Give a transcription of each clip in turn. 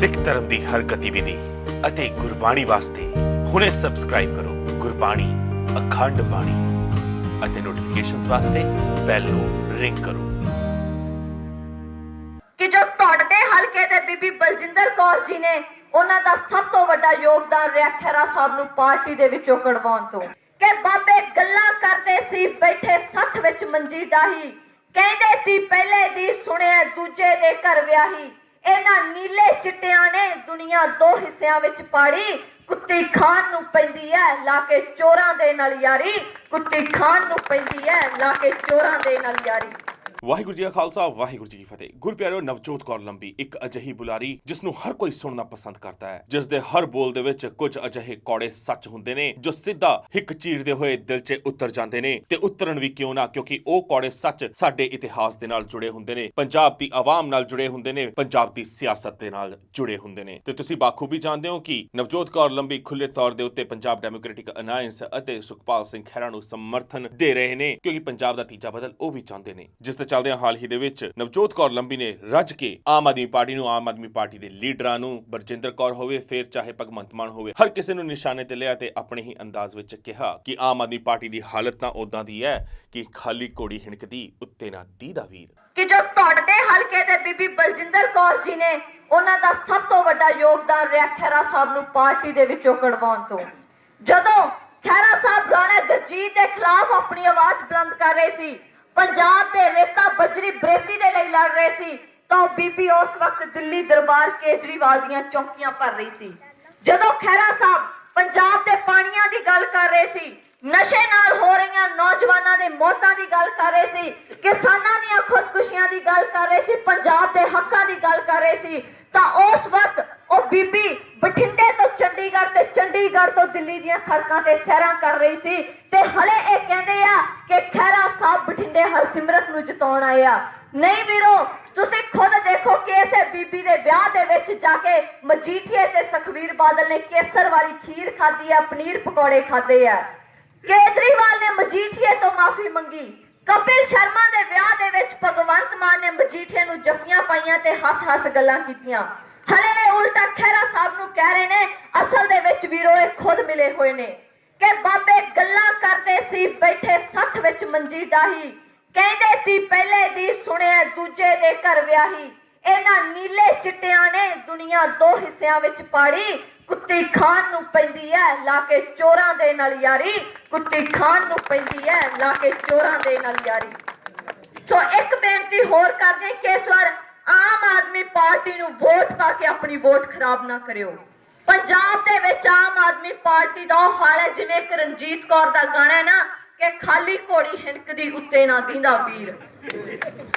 ਸਿੱਖ ਧਰਮ ਦੀ ਹਰ ਗਤੀਵਿਧੀ ਅਤੇ ਗੁਰਬਾਣੀ ਵਾਸਤੇ ਹੁਣੇ ਸਬਸਕ੍ਰਾਈਬ ਕਰੋ ਗੁਰਬਾਣੀ ਅਖੰਡ ਬਾਣੀ ਅਤੇ ਨੋਟੀਫਿਕੇਸ਼ਨਸ ਵਾਸਤੇ ਬੈਲ ਨੂੰ ਰਿੰਗ ਕਰੋ। ਕਿ ਜੋ ਤੁਹਾਡੇ ਹਲਕੇ ਦੇ ਬੀਬੀ ਬਲਜਿੰਦਰ ਕੌਰ ਜੀ ਨੇ ਉਹਨਾਂ ਦਾ ਸਭ ਤੋਂ ਵੱਡਾ ਯੋਗਦਾਨ ਰਿਹਾ ਖੈਰਾ ਸਾਹਿਬ ਨੂੰ ਪਾਰਟੀ ਦੇ ਵਿੱਚੋਂ ਕਢਵਾਉਣ ਤੋਂ। ਕਿ ਬਾਬੇ ਗੱਲਾਂ ਕਰਦੇ ਸੀ, ਬੈਠੇ ਸੱਥ ਵਿੱਚ ਮੰਜੀ ਡਾਹੀ। ਕਹਿੰਦੇ ਸੀ, ਪਹਿਲੇ ਦੀ ਸੁਣਿਆ ਦੂਜੇ ਦੇ ਘਰ ਵਿਆਹੀ। ਇਹਨਾਂ ਨੀਲੇ ਚਿੱਟਿਆਂ ਨੇ ਦੁਨੀਆ ਦੋ ਹਿੱਸਿਆਂ ਵਿੱਚ ਪਾੜੀ। ਕੁੱਤੀ ਖਾਨ ਨੂੰ ਪੈਂਦੀ ਐ, ਲਾ ਕੇ ਚੋਰਾਂ ਦੇ ਨਾਲ ਯਾਰੀ। ਕੁੱਤੀ ਖਾਨ ਨੂੰ ਪੈਂਦੀ ਐ, ਲਾ ਕੇ ਚੋਰਾਂ ਦੇ ਨਾਲ ਯਾਰੀ। ਵਾਹਿਗੁਰੂ ਜੀ ਕਾ ਖਾਲਸਾ, ਵਾਹਿਗੁਰੂ ਜੀ ਕੀ ਫਤਿਹ। ਗੁਰਪਿਆਰਿਓ ਨਵਜੋਤ ਕੌਰ ਲੰਬੀ ਇੱਕ ਅਜਿਹੀ ਬੁਲਾਰੀ ਜਿਸ ਨੂੰ ਹਰ ਕੋਈ ਸੁਣਨਾ ਪਸੰਦ ਕਰਦਾ ਹੈ। ਜਿਸ ਦੇ ਹਰ ਬੋਲ ਦੇ ਵਿੱਚ ਕੁਝ ਅਜਿਹੇ ਕੌੜੇ ਸੱਚ ਹੁੰਦੇ ਨੇ, ਜੋ ਸਿੱਧਾ ਹਿੱਕ ਚੀਰਦੇ ਹੋਏ ਦਿਲ 'ਚ ਉਤਰ ਜਾਂਦੇ ਨੇ ਤੇ ਉਤਰਨ ਵੀ ਕਿਉਂ ਨਾ, ਕਿਉਂਕਿ ਉਹ ਕੌੜੇ ਸੱਚ ਸਾਡੇ ਇਤਿਹਾਸ ਦੇ ਨਾਲ ਜੁੜੇ ਹੁੰਦੇ ਨੇ, ਪੰਜਾਬ ਦੀ ਆਵਾਮ ਨਾਲ ਜੁੜੇ ਹੁੰਦੇ ਨੇ, ਪੰਜਾਬ ਦੀ ਸਿਆਸਤ ਦੇ ਨਾਲ ਜੁੜੇ ਹੁੰਦੇ ਨੇ। ਤੇ ਤੁਸੀਂ ਬਾਖੂਬੀ ਜਾਣਦੇ ਹੋ ਕਿ ਨਵਜੋਤ ਕੌਰ ਲੰਬੀ ਖੁੱਲੇ ਤੌਰ ਦੇ ਉੱਤੇ ਪੰਜਾਬ ਡੈਮੋਕ੍ਰੈਟਿਕ ਅਲਾਈਅੰਸ ਅਤੇ ਸੁਖਪਾਲ ਸਿੰਘ ਖਹਿਰਾ ਨੂੰ ਸਮਰਥਨ ਦੇ ਰਹੇ ਨੇ, ਕਿਉਂਕਿ ਪੰਜਾਬ ਦਾ ਤੀਜਾ ਬਦਲ ਉਹ ਵੀ ਚਾਹੁੰਦੇ ਨੇ, ਜਿਸ ਦੇ ਚੱਲਦਿਆਂ ਹਾਲ ਹੀ ਦੇ ਵਿੱਚ। ਨਵਜੋਤ ਕੌਰ ਲੰਬੀ ਨੇ ਰੱਜ ਕੇ ਆਮ ਆਦਮੀ ਪਾਰਟੀ ਨੂੰ ਆਮ ਆਦਮੀ ਪਾਰਟੀ ਦੇ ਲੀਡਰਾਂ ਨੂੰ ਬਰਜਿੰਦਰ ਕੌਰ ਹੋਵੇ, ਫਿਰ ਚਾਹੇ ਭਗਵੰਤ ਮਾਨ ਹੋਵੇ, ਹਰ ਕਿਸੇ ਨੂੰ ਨਿਸ਼ਾਨੇ ਤੇ ਲਿਆ ਤੇ ਆਪਣੇ ਹੀ ਅੰਦਾਜ਼ ਵਿੱਚ ਕਿਹਾ ਕਿ ਆਮ ਆਦਮੀ ਪਾਰਟੀ ਦੀ ਹਾਲਤ ਤਾਂ ਉਦਾਂ ਦੀ ਹੈ ਕਿ ਖਾਲੀ ਘੋੜੀ ਹਿਣਕਦੀ, ਉੱਤੇ ਨਾ ਦੀਦਾ ਵੀਰ। ਕਿ ਜੋ ਤੁਹਾਡੇ ਹਲਕੇ ਦੇ ਬੀਬੀ ਬਲਜਿੰਦਰ ਕੌਰ ਜੀ ਨੇ ਉਹਨਾਂ ਦਾ ਸਭ ਤੋਂ ਵੱਡਾ ਯੋਗਦਾਨ ਰਿਹਾ ਖੈਰਾ ਸਾਹਿਬ ਨੂੰ ਪਾਰਟੀ ਦੇ ਵਿੱਚੋਂ ਕਢਵਾਉਣ ਤੋਂ। ਜਦੋਂ ਖੈਰਾ ਸਾਹਿਬ ਰਾਣਾ ਗਰਜੀਤ ਦੇ ਖਿਲਾਫ ਆਪਣੀ ਆਵਾਜ਼ ਬੁਲੰਦ ਕਰ ਰਹੇ ਸੀ ਪੰਜਾਬ ਦੇ ਰੇਤਾ ਬਜਰੀ ਬਰੇਤੀ ਦੇ ਲਈ ਲੜ ਰਹੇ ਸੀ, ਤਾਂ ਉਹ ਬੀਬੀ ਉਸ ਵਕਤ ਦਿੱਲੀ ਦਰਬਾਰ ਕੇਜਰੀਵਾਲ ਦੀਆਂ ਚੌਕੀਆਂ ਭਰ ਰਹੀ ਸੀ। ਜਦੋਂ ਖੈਰਾ ਸਾਹਿਬ ਪੰਜਾਬ ਦੇ ਪਾਣੀਆਂ ਦੀ ਗੱਲ ਕਰ ਰਹੇ ਸੀ, ਨਸ਼ੇ ਨਾਲ ਹੋ ਰਹੀਆਂ ਨੌਜਵਾਨਾਂ ਦੇ ਮੌਤਾਂ ਦੀ ਗੱਲ ਕਰ ਰਹੇ ਸੀ, ਕਿਸਾਨਾਂ ਦੀਆਂ ਖੁਦਕੁਸ਼ੀਆਂ ਦੀ ਗੱਲ ਕਰ ਰਹੇ ਸੀ, ਪੰਜਾਬ ਦੇ ਹੱਕਾਂ ਦੀ ਗੱਲ ਕਰ ਰਹੇ ਸੀ, ਤਾਂ ਉਸ ਵਕਤ ਬੀਬੀ ਬਠਿੰਡੇ ਤੋਂ ਚੰਡੀਗੜ੍ਹ ਤੇ ਚੰਡੀਗੜ੍ਹ ਤੋਂ ਦਿੱਲੀ ਦੀਆਂ ਸੜਕਾਂ ਤੇ ਸੈਰਾਂ ਕਰ ਰਹੀ ਸੀ ਤੇ ਹਲੇ ਇਹ ਕਹਿੰਦੇ ਆ ਕਿ ਖੈਰਾ ਸਾਹਿਬ ਬਠਿੰਡੇ ਹਰਸਿਮਰਤ ਨੂੰ ਜਿਤਾਉਣ ਆਏ ਨਹੀਂ ਵੀਰੋ, ਤੁਸੀਂ ਖੁਦ ਦੇਖੋ ਕਿ ਇਸੇ ਬੀਬੀ ਦੇ ਵਿਆਹ ਦੇ ਵਿੱਚ ਜਾ ਕੇ ਮਜੀਠੀਏ ਤੇ ਸੁਖਵੀਰ ਬਾਦਲ ਨੇ ਕੇਸਰ ਵਾਲੀ ਖੀਰ ਖਾਧੀ ਆ, ਪਨੀਰ ਪਕੌੜੇ ਖਾਦੇ ਆ। ਕੇਜਰੀਵਾਲ ਨੇ ਮਜੀਠੀਏ ਤੋਂ ਮਾਫੀ ਮੰਗੀ। ਕਪਿਲ ਸ਼ਰਮਾ ਦੇ ਵਿਆਹ ਦੇ ਵਿੱਚ ਭਗਵੰਤ ਮਾਨ ਨੇ ਮਜੀਠੀਏ ਨੂੰ ਜਫੀਆਂ ਪਾਈਆਂ ਤੇ ਹੱਸ-ਹੱਸ ਗੱਲਾਂ ਕੀਤੀਆਂ। ਹਲੇ ਉਲਟਾ ਖਹਿਰਾ ਸਾਹਿਬ ਨੂੰ ਕਹਿ ਰਹੇ ਨੇ, ਅਸਲ ਦੇ ਵਿੱਚ ਵੀਰੋ, ਇਹ ਖੁਦ ਮਿਲੇ ਹੋਏ ਨੇ ਕਿ ਬਾਬੇ ਗੱਲਾਂ ਕਰਦੇ ਸੀ, ਬੈਠੇ ਸੱਥ ਵਿੱਚ ਮੰਜੀ ਡਾਹੀ ਕਹਿੰਦੇ ਸੀ, ਪਹਿਲੇ ਦੀ ਸੁਣਿਆ ਦੂਜੇ ਦੇ ਘਰ ਵਿਆਹੀ। ਇਹਨਾਂ ਨੀਲੇ ਚਿੱਟਿਆਂ ਨੇ ਦੁਨੀਆ ਦੋ ਹਿੱਸਿਆਂ ਵਿੱਚ ਪਾੜੀ। ਕੁੱਤੀ ਖਾਨ ਨੂੰ ਪੈਂਦੀ ਐ, ਲਾ ਕੇ ਚੋਰਾਂ ਦੇ ਨਾਲ ਯਾਰੀ। ਕੁੱਤੀ ਖਾਨ ਨੂੰ ਪੈਂਦੀ ਐ, ਲਾ ਕੇ ਚੋਰਾਂ ਦੇ ਨਾਲ ਯਾਰੀ। ਸੋ ਇੱਕ ਬੇਨਤੀ ਹੋਰ ਕਰਦੇ ਕਿ ਇਸ ਵਾਰ ਆਮ ਆਦਮੀ ਪਾਰਟੀ ਨੂੰ ਵੋਟ ਪਾ ਕੇ ਆਪਣੀ ਵੋਟ ਖਰਾਬ ਨਾ ਕਰਿਓ। ਪੰਜਾਬ ਦੇ ਵਿੱਚ ਆਮ ਆਦਮੀ ਪਾਰਟੀ ਦਾ ਹਾਲ ਹੈ, ਜਿਵੇਂ ਇੱਕ ਰਣਜੀਤ ਕੌਰ ਦਾ ਗਾਣਾ ਨਾ, ਕਿ ਖਾਲੀ ਘੋੜੀ ਹਿਣਕਦੀ ਉੱਤੇ ਨਾ ਦਿੰਦਾ ਵੀਰ।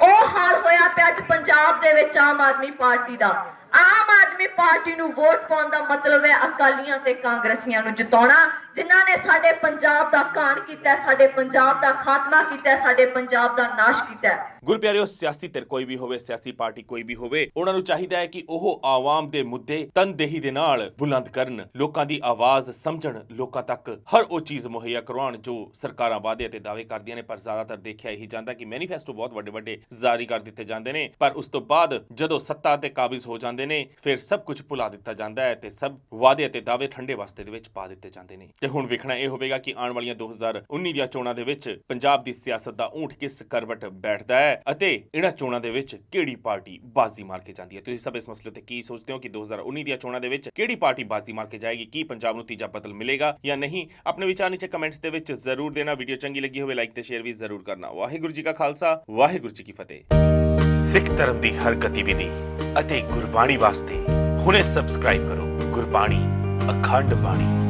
ਉਹ ਹਾਲ ਹੋਇਆ ਪਿਆ ਅੱਜ ਪੰਜਾਬ ਦੇ ਵਿੱਚ ਆਮ ਆਦਮੀ ਪਾਰਟੀ ਦਾ। ਆਮ ਆਦਮੀ ਪਾਰਟੀ ਨੂੰ ਵੋਟ ਪਾਉਣ ਦਾ ਮਤਲਬ ਹੈ ਅਕਾਲੀਆਂ ਤੇ ਕਾਂਗਰਸੀਆਂ ਨੂੰ ਜਿਤਾਉਣਾ। ਜਿਨ੍ਹਾਂ ਨੇ ਸਾਡੇ ਪੰਜਾਬ ਦਾ ਘਾਣ ਕੀਤਾ, ਸਾਡੇ ਪੰਜਾਬ ਦਾ ਖਾਤਮਾ ਕੀਤਾ, ਸਾਡੇ ਪੰਜਾਬ ਦਾ ਨਾਸ਼ ਕੀਤਾ ਹੈ। ਗੁਰਪਿਆਰਿਓ, ਸਿਆਸੀ ਧਿਰ ਕੋਈ ਵੀ ਹੋਵੇ, ਸਿਆਸੀ ਪਾਰਟੀ ਕੋਈ ਵੀ ਹੋਵੇ, ਉਹਨਾਂ ਨੂੰ ਚਾਹੀਦਾ ਹੈ ਕਿ ਉਹ ਆਵਾਮ ਦੇ ਮੁੱਦੇ ਤਨਦੇਹੀ ਦੇ ਨਾਲ ਬੁਲੰਦ ਕਰਨ, ਲੋਕਾਂ ਦੀ ਆਵਾਜ਼ ਸਮਝਣ, ਲੋਕਾਂ ਤੱਕ ਹਰ ਉਹ ਚੀਜ਼ ਮੁਹੱਈਆ ਕਰਵਾਉਣ ਜੋ ਸਰਕਾਰਾਂ ਵਾਅਦੇ ਅਤੇ ਦਾਅਵੇ ਕਰਦੀਆਂ ਨੇ, ਪਰ ਜ਼ਿਆਦਾਤਰ ਦੇਖਿਆ ਇਹੀ ਜਾਂਦਾ ਕਿ ਮੈਨੀਫੈਸਟੋ ਬਹੁਤ ਵੱਡੇ ਵੱਡੇ ਜਾਰੀ ਕਰ ਦਿੱਤੇ ਜਾਂਦੇ ਨੇ, ਪਰ ਉਸ ਤੋਂ ਬਾਅਦ ਜਦੋਂ ਸੱਤਾ ਤੇ ਕਾਬਜ਼ ਹੋ ਜਾਂਦੇ ਨੇ, ਫਿਰ ਸਭ ਕੁਝ ਭੁਲਾ ਦਿੱਤਾ ਜਾਂਦਾ ਹੈ ਤੇ ਸਭ ਵਾਅਦੇ ਅਤੇ ਦਾਅਵੇ ਠੰਡੇ ਵਾਸਤੇ ਦੇ ਵਿੱਚ ਪਾ ਦਿੱਤੇ ਜਾਂਦੇ ਨੇ ਤੇ ਹੁਣ ਵੇਖਣਾ ਇਹ ਹੋਵੇਗਾ ਕਿ ਆਉਣ ਵਾਲੀਆਂ 2019 ਦੀਆਂ ਚੋਣਾਂ ਦੇ ਵਿੱਚ ਪੰਜਾਬ ਦੀ ਸਿਆਸਤ ਦਾ ਊਂਠ ਕਿਸ ਕਰਵਟ ਬੈਠਦਾ ਹੈ ਅਤੇ ਇਹਨਾਂ ਚੋਣਾਂ ਦੇ ਵਿੱਚ ਕਿਹੜੀ ਪਾਰਟੀ ਬਾਜ਼ੀ ਮਾਰ ਕੇ ਜਾਂਦੀ ਹੈ? ਤੁਸੀਂ ਸਭ ਇਸ ਮਸਲੇ ਤੇ ਕੀ ਸੋਚਦੇ ਹੋ ਕਿ 2019 ਦੀਆਂ ਚੋਣਾਂ ਦੇ ਵਿੱਚ ਕਿਹੜੀ ਪਾਰਟੀ ਬਾਜ਼ੀ ਮਾਰ ਕੇ ਜਾਏਗੀ? ਕੀ ਪੰਜਾਬ ਨੂੰ ਤੀਜਾ ਬਦਲ ਮਿਲੇਗਾ ਜਾਂ ਨਹੀਂ? ਆਪਣੇ ਵਿਚਾਰ ਨੀਚੇ ਕਮੈਂਟਸ ਦੇ ਵਿੱਚ ਜ਼ਰੂਰ ਦੇਣਾ। ਵੀਡੀਓ ਚੰਗੀ ਲੱਗੀ ਹੋਵੇ, ਲਾਈਕ ਤੇ ਸ਼ੇਅਰ ਵੀ ਜ਼ਰੂਰ ਕਰਨਾ। ਵਾਹਿਗੁਰੂ ਜੀ ਕਾ ਖਾਲਸਾ, ਵਾਹਿਗੁਰੂ ਜੀ ਕੀ ਫਤਿਹ। ਸਿੱਖ ਧਰਮ ਦੀ ਹਰ ਗਤੀਵਿਧੀ ਅਤੇ ਗੁਰਬਾਣੀ ਵਾਸਤੇ ਹੁਣੇ ਸਬਸਕ੍ਰਾਈਬ ਕਰੋ। ਗੁਰਬਾਣੀ, ਅਖੰਡ ਬਾਣੀ।